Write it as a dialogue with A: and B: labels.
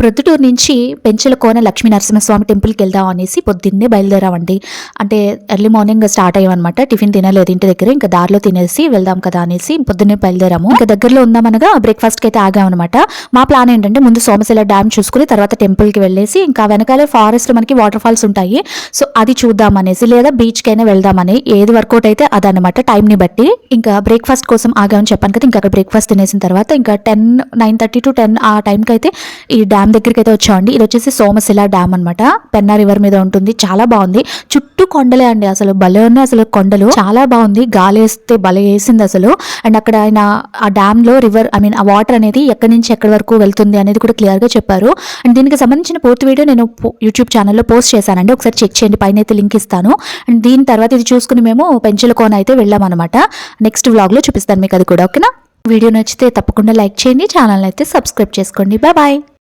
A: ప్రొద్దుటూరు నుంచి పెంచల కోన లక్ష్మీ నరసింహస్వామి టెంపుల్కి వెళ్దాం అనేసి పొద్దున్నే బయలుదేరామండి. అంటే ఎర్లీ మార్నింగ్ స్టార్ట్ అయ్యామన్నమాట. టిఫిన్ తినలేదు ఇంటి దగ్గర ఇంకా దారిలో తినేసి వెళ్దాం కదా అనేసి పొద్దున్నే బయలుదేరాము. ఇంకా దగ్గరలో ఉందామనగా బ్రేక్ఫాస్ట్కి అయితే ఆగామన్నమాట. మా ప్లాన్ ఏంటంటే ముందు సోమశిల డ్యామ్ చూసుకుని తర్వాత టెంపుల్కి వెళ్ళేసి ఇంకా వెనకాలే ఫారెస్ట్ మనకి వాటర్ ఫాల్స్ ఉంటాయి. సో అది చూద్దాం అనేసి లేదా బీచ్కి అయినా వెళ్దామని ఏది వర్కౌట్ అయితే అదనమాట టైంని బట్టి. ఇంకా బ్రేక్ఫాస్ట్ కోసం ఆగామని చెప్పాను కదా ఇంకా అక్కడ బ్రేక్ఫాస్ట్ తినేసిన తర్వాత ఇంకా ten nine thirty to ten ఆ టైంకి అయితే ఈ డ్యామ్ దగ్గరికి అయితే వచ్చామండి. ఇది వచ్చేసి సోమశిల డ్యామ్ అనమాట పెన్నా రివర్ మీద ఉంటుంది. చాలా బాగుంది. చుట్టూ కొండలే అండి అసలు. భలే ఉన్నాయి అసలు కొండలు. చాలా బాగుంది. గాలి వేస్తే భలే వేసింది అసలు. అండ్ అక్కడ ఆయన ఆ డ్యామ్లో రివర్ ఐ మీన్ ఆ వాటర్ అనేది ఎక్కడి నుంచి ఎక్కడి వరకు వెళ్తుంది అనేది కూడా క్లియర్గా చెప్పారు. అండ్ దీనికి సంబంధించిన పూర్తి వీడియో నేను యూట్యూబ్ ఛానల్లో పోస్ట్ చేశానండి. ఒకసారి చెక్ చేయండి. పైన అయితే లింక్ ఇస్తాను. అండ్ దీని తర్వాత ఇది చూసుకుని మేము పెంచల కోన అయితే వెళ్ళాం అనమాట నెక్స్ట్ వ్లాగ్లో చూపిస్తాను మీకు అది కూడా ఓకేనా? వీడియో నచ్చితే తప్పకుండా లైక్ చేయండి. ఛానల్ అయితే సబ్స్క్రైబ్ చేసుకోండి. బాయ్.